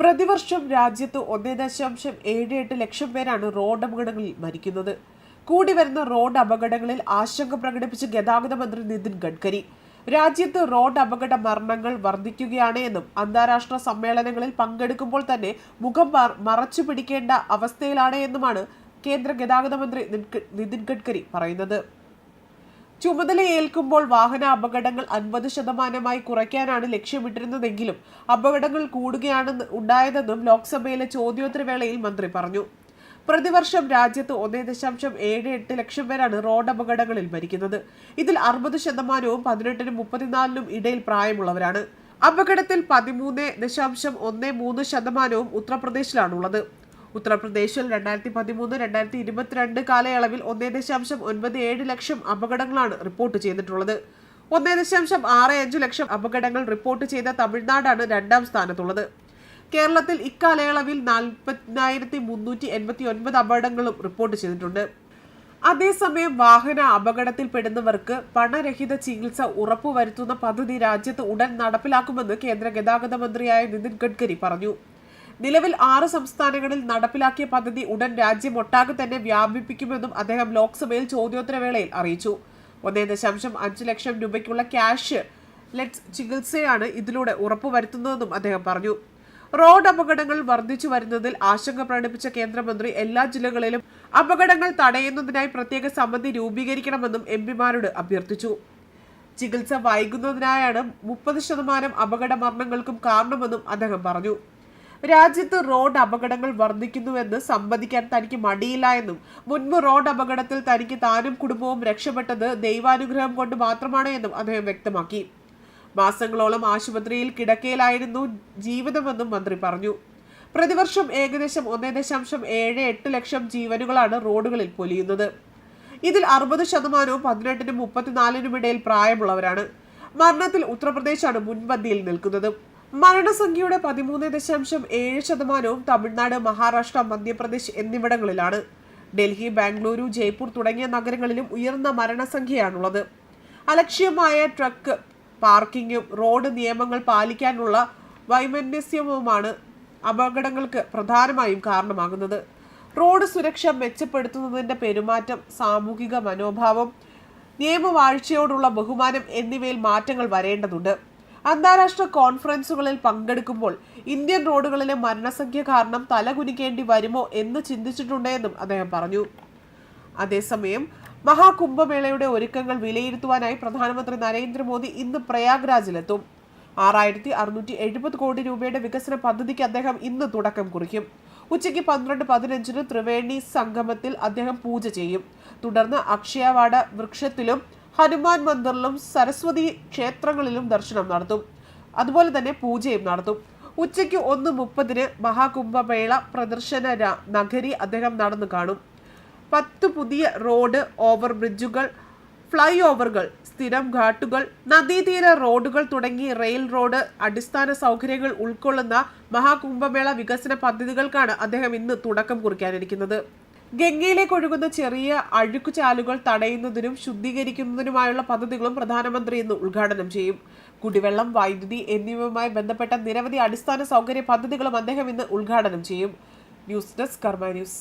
പ്രതിവർഷം രാജ്യത്ത് ഒന്നേ ദശാംശം ഏഴ് എട്ട് ലക്ഷം പേരാണ് റോഡ് അപകടങ്ങളിൽ മരിക്കുന്നത്. കൂടി വരുന്ന റോഡ് അപകടങ്ങളിൽ ആശങ്ക പ്രകടിപ്പിച്ച് ഗതാഗത മന്ത്രി നിതിൻ ഗഡ്കരി. രാജ്യത്ത് റോഡ് അപകട മരണങ്ങൾ വർദ്ധിക്കുകയാണ് എന്നും അന്താരാഷ്ട്ര സമ്മേളനങ്ങളിൽ പങ്കെടുക്കുമ്പോൾ തന്നെ മുഖം മറ- മറച്ചു പിടിക്കേണ്ട അവസ്ഥയിലാണ് എന്നുമാണ് കേന്ദ്ര ഗതാഗത മന്ത്രി നിതിൻ ഗഡ്കരി പറയുന്നത്. ചുമതലയേൽക്കുമ്പോൾ വാഹന അപകടങ്ങൾ അൻപത് ശതമാനമായി കുറയ്ക്കാനാണ് ലക്ഷ്യമിട്ടിരുന്നതെങ്കിലും അപകടങ്ങൾ കൂടുകയാണ് ഉണ്ടായതെന്നും ലോക്സഭയിലെ ചോദ്യോത്തരവേളയിൽ മന്ത്രി പറഞ്ഞു. പ്രതിവർഷം രാജ്യത്ത് ഒന്നേ ദശാംശം ഏഴ് എട്ട് ലക്ഷം പേരാണ് റോഡ് അപകടങ്ങളിൽ മരിക്കുന്നത്. ഇതിൽ അറുപത് ശതമാനവും പതിനെട്ടിനും മുപ്പത്തിനാലിനും ഇടയിൽ പ്രായമുള്ളവരാണ്. അപകടത്തിൽ പതിമൂന്ന് ദശാംശം ഒന്ന് മൂന്ന് ശതമാനവും ഉത്തർപ്രദേശിലാണുള്ളത്. ഉത്തർപ്രദേശിൽ രണ്ടായിരത്തി പതിമൂന്ന് രണ്ടായിരത്തി ഇരുപത്തിരണ്ട് കാലയളവിൽ ഒന്നേ ദശാംശം ഒൻപത് ഏഴ് ലക്ഷം അപകടങ്ങളാണ് റിപ്പോർട്ട് ചെയ്തിട്ടുള്ളത്. ഒന്നേ ദശാംശം ആറ് അഞ്ച് ലക്ഷം അപകടങ്ങൾ റിപ്പോർട്ട് ചെയ്ത തമിഴ്നാടാണ് രണ്ടാം സ്ഥാനത്തുള്ളത്. കേരളത്തിൽ ഇക്കാലയളവിൽ നാൽപ്പതിനായിരത്തി മുന്നൂറ്റി എൺപത്തി ഒൻപത് അപകടങ്ങളും റിപ്പോർട്ട് ചെയ്തിട്ടുണ്ട്. അതേസമയം വാഹന അപകടത്തിൽപ്പെടുന്നവർക്ക് പണരഹിത ചികിത്സ ഉറപ്പുവരുത്തുന്ന പദ്ധതി രാജ്യത്ത് ഉടൻ നടപ്പിലാക്കുമെന്ന് കേന്ദ്ര ഗതാഗത മന്ത്രിയായ നിതിൻ ഗഡ്കരി പറഞ്ഞു. നിലവിൽ ആറ് സംസ്ഥാനങ്ങളിൽ നടപ്പിലാക്കിയ പദ്ധതി ഉടൻ രാജ്യമൊട്ടാകെ തന്നെ വ്യാപിപ്പിക്കുമെന്നും അദ്ദേഹം ലോക്സഭയിൽ ചോദ്യോത്തരവേളയിൽ അറിയിച്ചു. ഒന്നേ ദശാംശം അഞ്ച് ലക്ഷം രൂപയ്ക്കുള്ള ക്യാഷ് ലെറ്റ്സ് ചികിത്സയാണ് ഇതിലൂടെ ഉറപ്പുവരുത്തുന്നതെന്നും അദ്ദേഹം പറഞ്ഞു. റോഡ് അപകടങ്ങൾ വർദ്ധിച്ചു വരുന്നതിൽ ആശങ്ക പ്രകടിപ്പിച്ച കേന്ദ്രമന്ത്രി എല്ലാ ജില്ലകളിലും അപകടങ്ങൾ തടയുന്നതിനായി പ്രത്യേക സമിതി രൂപീകരിക്കണമെന്നും എം പിമാരോട് അഭ്യർത്ഥിച്ചു. ചികിത്സ വൈകുന്നതിനായാണ് മുപ്പത് ശതമാനം അപകട മരണങ്ങൾക്കും കാരണമെന്നും അദ്ദേഹം പറഞ്ഞു. രാജ്യത്ത് റോഡ് അപകടങ്ങൾ വർദ്ധിക്കുന്നുവെന്ന് സമ്മതിക്കാൻ തനിക്ക് മടിയില്ല എന്നും മുൻപ് റോഡ് അപകടത്തിൽ തനിക്ക് താനും കുടുംബവും രക്ഷപ്പെട്ടത് ദൈവാനുഗ്രഹം കൊണ്ട് മാത്രമാണ് എന്നും അദ്ദേഹം വ്യക്തമാക്കി. മാസങ്ങളോളം ആശുപത്രിയിൽ കിടക്കയിലായിരുന്നു ജീവിതമെന്നും മന്ത്രി പറഞ്ഞു. പ്രതിവർഷം ഏകദേശം ഒന്നേ ദശാംശം ഏഴ് എട്ട് ലക്ഷം ജീവനുകളാണ് റോഡുകളിൽ പൊലിയുന്നത്. ഇതിൽ അറുപത് ശതമാനവും പതിനെട്ടിനും മുപ്പത്തിനാലിനും ഇടയിൽ പ്രായമുള്ളവരാണ്. മരണത്തിൽ ഉത്തർപ്രദേശാണ് മുൻപന്തിയിൽ നിൽക്കുന്നത്. മരണസംഖ്യയുടെ പതിമൂന്ന് ദശാംശം ഏഴ് ശതമാനവും തമിഴ്നാട് മഹാരാഷ്ട്ര മധ്യപ്രദേശ് എന്നിവിടങ്ങളിലാണ്. ഡൽഹി ബാംഗ്ലൂരു ജയ്പൂർ തുടങ്ങിയ നഗരങ്ങളിലും ഉയർന്ന മരണസംഖ്യയാണുള്ളത്. അലക്ഷ്യമായ ട്രക്ക് പാർക്കിങ്ങും റോഡ് നിയമങ്ങൾ പാലിക്കാനുള്ള വൈമനസ്യവുമാണ് അപകടങ്ങൾക്ക് പ്രധാനമായും കാരണമാകുന്നത്. റോഡ് സുരക്ഷ മെച്ചപ്പെടുത്തുന്നതിന്റെ പെരുമാറ്റം സാമൂഹിക മനോഭാവം നിയമവാഴ്ചയോടുള്ള ബഹുമാനം എന്നിവയിൽ മാറ്റങ്ങൾ വരേണ്ടതുണ്ട്. അന്താരാഷ്ട്ര കോൺഫറൻസുകളിൽ പങ്കെടുക്കുമ്പോൾ ഇന്ത്യൻ റോഡുകളിലെ മരണസംഖ്യ കാരണം തലകുനിക്കേണ്ടി വരുമോ എന്ന് ചിന്തിച്ചിട്ടുണ്ടെന്നും അദ്ദേഹം പറഞ്ഞു. അതേസമയം മഹാകുംഭമേളയുടെ ഒരുക്കങ്ങൾ വിലയിരുത്തുവാനായി പ്രധാനമന്ത്രി നരേന്ദ്രമോദി ഇന്ന് പ്രയാഗ്രാജിലെത്തും. ആറായിരത്തി അറുന്നൂറ്റി എഴുപത് കോടി രൂപയുടെ വികസന പദ്ധതിക്ക് അദ്ദേഹം ഇന്ന് തുടക്കം കുറിക്കും. ഉച്ചയ്ക്ക് പന്ത്രണ്ട് പതിനഞ്ചിന് ത്രിവേണി സംഗമത്തിൽ അദ്ദേഹം പൂജ ചെയ്യും. തുടർന്ന് അക്ഷയവാട വൃക്ഷത്തിലും ഹനുമാൻ മന്ദിറിലും സരസ്വതി ക്ഷേത്രങ്ങളിലും ദർശനം നടത്തും. അതുപോലെ തന്നെ പൂജയും നടത്തും. ഉച്ചയ്ക്ക് ഒന്ന് മുപ്പതിന് മഹാകുംഭമേള പ്രദർശന നഗരി അദ്ദേഹം നടന്നു കാണും. പത്ത് പുതിയ റോഡ് ഓവർ ബ്രിഡ്ജുകൾ ഫ്ലൈ ഓവറുകൾ സ്ഥിരം ഘാട്ടുകൾ നദീതീര റോഡുകൾ തുടങ്ങി റെയിൽ റോഡ് അടിസ്ഥാന സൗകര്യങ്ങൾ ഉൾക്കൊള്ളുന്ന മഹാകുംഭമേള വികസന പദ്ധതികൾക്കാണ് അദ്ദേഹം ഇന്ന് തുടക്കം കുറിക്കാനിരിക്കുന്നത്. ഗംഗയിലേക്ക് ഒഴുകുന്ന ചെറിയ അഴുക്കുചാലുകൾ തടയുന്നതിനും ശുദ്ധീകരിക്കുന്നതിനുമായുള്ള പദ്ധതികളും പ്രധാനമന്ത്രി ഇന്ന് ഉദ്ഘാടനം ചെയ്യും. കുടിവെള്ളം വൈദ്യുതി എന്നിവയുമായി ബന്ധപ്പെട്ട നിരവധി അടിസ്ഥാന സൗകര്യ പദ്ധതികളും അദ്ദേഹം ഇന്ന് ഉദ്ഘാടനം ചെയ്യും. News desk Karma news.